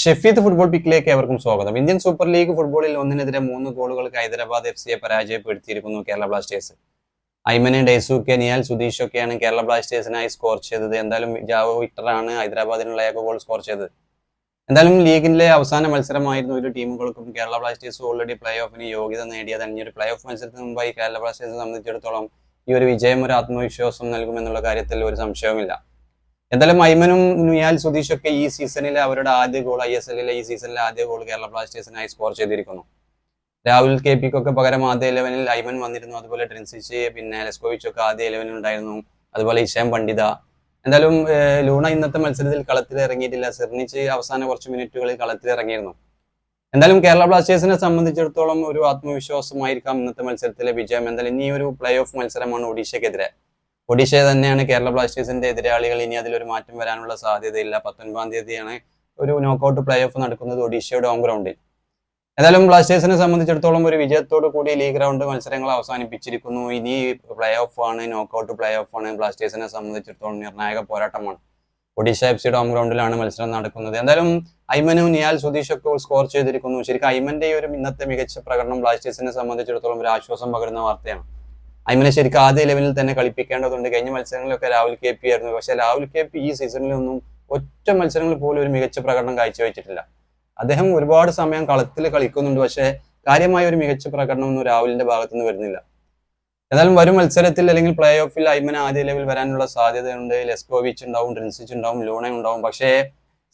Shefeed football പിക്കിലേക്ക് ഏവർക്കും സ്വാഗതം. Indian super league ഫുട്ബോളിൽ ഒന്നിനെതിരെ മൂന്ന് ഗോളുകൾക്ക് ഹൈദരാബാദ് എഫ് സിയെ പരാജയപ്പെടുത്തിയിരിക്കുന്നു കേരള ബ്ലാസ്റ്റേഴ്സ്. ഐമനെ ഡെയ്സുക്കെ നിയാൽ സുധീഷൊക്കെയാണ് കേരള ബ്ലാസ്റ്റേഴ്സിനായി സ്കോർ ചെയ്തത്. എന്തായാലും ജാവോ വിക്ടറാണ് ഹൈദരാബാദിനുള്ള ഏക ഗോൾ സ്കോർ ചെയ്തത്. എന്തായാലും ലീഗിലെ അവസാന മത്സരമായിരുന്നു ഒരു ടീമുകൾക്കും. കേരള ബ്ലാസ്റ്റേഴ്സ് ഓൾറെഡി പ്ലേ ഓഫിന് യോഗ്യത നേടിയത്. ഇനി ഒരു പ്ലേ ഓഫ് മത്സരത്തിന് മുമ്പായി കേരള ബ്ലാസ്റ്റേഴ്സ് സംബന്ധിച്ചിടത്തോളം ഈ ഒരു വിജയം ഒരു ആത്മവിശ്വാസം നൽകുമെന്നുള്ള കാര്യത്തിൽ ഒരു സംശയവുമില്ല. എന്തായാലും മൈമനും നുയാൽ സുധീഷൊക്കെ ഈ സീസണിലെ അവരുടെ ആദ്യ ഗോൾ ഐ എസ് എല്ലിലെ ഈ സീസണിലെ ആദ്യ ഗോൾ കേരള ബ്ലാസ്റ്റേഴ്സിനായി സ്കോർ ചെയ്തിരിക്കുന്നു. രാഹുൽ കെ പിക്കൊക്കെ പകരം ആദ്യ ഇലവനിൽ ഐമൻ വന്നിരുന്നു. അതുപോലെ ട്രിൻസിച്ച് പിന്നെ ലെസ്കോവിച്ചൊക്കെ ആദ്യ ഇലവനിൽ ഉണ്ടായിരുന്നു. അതുപോലെ ഇഷാം പണ്ഡിത. എന്തായാലും ലൂണ ഇന്നത്തെ മത്സരത്തിൽ കളത്തിൽ ഇറങ്ങിയിട്ടില്ല. സിർണിച്ച് അവസാന കുറച്ച് മിനിറ്റുകളിൽ കളത്തിൽ ഇറങ്ങിയിരുന്നു. എന്തായാലും കേരള ബ്ലാസ്റ്റേഴ്സിനെ സംബന്ധിച്ചിടത്തോളം ഒരു ആത്മവിശ്വാസമായിരിക്കാം ഇന്നത്തെ മത്സരത്തിലെ വിജയം. എന്തായാലും ഇനിയൊരു പ്ലേ ഓഫ് മത്സരമാണ് ഒഡീഷയ്ക്കെതിരെ. ഒഡീഷ തന്നെയാണ് കേരള ബ്ലാസ്റ്റേഴ്സിന്റെ എതിരാളികൾ ഇനി അതിലൊരു മാറ്റം വരാനുള്ള സാധ്യതയില്ല. പത്തൊൻപതാം തീയതിയാണ് ഒരു നോക്കൌട്ട് പ്ലേ ഓഫ് നടക്കുന്നത് ഒഡീഷയുടെ ഹോം ഗ്രൗണ്ടിൽ ഏതായാലും ബ്ലാസ്റ്റേഴ്സിനെ സംബന്ധിച്ചിടത്തോളം ഒരു വിജയത്തോടു കൂടി ലീഗ് ഗ്രൗണ്ട് മത്സരങ്ങൾ അവസാനിപ്പിച്ചിരിക്കുന്നു. ഇനി പ്ലേ ഓഫ് ആണ് നോക്കൌട്ട് പ്ലേ ഓഫ് ആണ്. ബ്ലാസ്റ്റേഴ്സിനെ സംബന്ധിച്ചിടത്തോളം നിർണായക പോരാട്ടമാണ്. ഒഡീഷ എഫ് സിയുടെ ഹോം ഗ്രൗണ്ടിലാണ് മത്സരം നടക്കുന്നത്. എന്തായാലും ഐമനും നിയാൽ സുധീഷൊക്കെ സ്കോർ ചെയ്തിരിക്കുന്നു. ശരിക്കും ഐമന്റെ ഈ ഒരു ഇന്നത്തെ മികച്ച പ്രകടനം ബ്ലാസ്റ്റേഴ്സിനെ സംബന്ധിച്ചിടത്തോളം ഒരു ആശ്വാസം പകരുന്ന വാർത്തയാണ്. ഐമനെ ശരിക്കും ആദ്യ ലെവലിൽ തന്നെ കളിപ്പിക്കേണ്ടതുണ്ട്. കഴിഞ്ഞ മത്സരങ്ങളിലൊക്കെ രാഹുൽ കെ പി ആയിരുന്നു. പക്ഷെ രാഹുൽ കെ പി ഈ സീസണിലൊന്നും ഒറ്റ മത്സരങ്ങൾ പോലും ഒരു മികച്ച പ്രകടനം കാഴ്ചവെച്ചിട്ടില്ല. അദ്ദേഹം ഒരുപാട് സമയം കളത്തിൽ കളിക്കുന്നുണ്ട്. പക്ഷേ കാര്യമായ ഒരു മികച്ച പ്രകടനമൊന്നും രാഹുലിന്റെ ഭാഗത്തുനിന്ന് വരുന്നില്ല. എന്നാലും വരും മത്സരത്തിൽ അല്ലെങ്കിൽ പ്ലേ ഓഫിൽ ഐമൻ ആദ്യ ലെവൽ വരാനുള്ള സാധ്യതയുണ്ട്. ലെസ്കോവിച്ച് ഉണ്ടാവും ഡ്രിൻസിച്ച് ഉണ്ടാവും ലൂണ ഉണ്ടാവും പക്ഷേ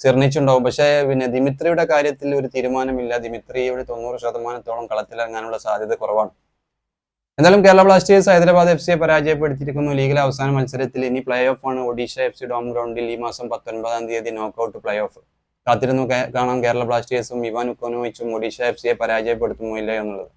സിർണിച്ച് ഉണ്ടാവും. പക്ഷേ പിന്നെ ദിമിത്രിയുടെ കാര്യത്തിൽ ഒരു തീരുമാനമില്ല. ദിമിത്രിയുടെ തൊണ്ണൂറ് ശതമാനത്തോളം കളത്തിലിറങ്ങാനുള്ള സാധ്യത കുറവാണ്. എന്തായാലും കേരള ബ്ലാസ്റ്റേഴ്സ് ഹൈദരാബാദ് എഫ് സിയെ പരാജയപ്പെടുത്തിയിരിക്കുന്നു. ലീഗിലെ അവസാന മത്സരത്തിൽ ഇനി പ്ലേ ഓഫ് ആണ്. ഒഡീഷ എഫ് സി ഡോം ഗ്രൗണ്ടിൽ ഈ മാസം പത്തൊൻപതാം തീയതി നോക്കൌട്ട് പ്ലേ ഓഫ് കാത്തിരുന്നു കാണാം കേരള ബ്ലാസ്റ്റേഴ്സും ഇവാൻ ഉക്കോനോവിച്ചും ഒഡീഷ എഫ് സിയെ പരാജയപ്പെടുത്തുമോ ഇല്ലയോ എന്നുള്ളത്.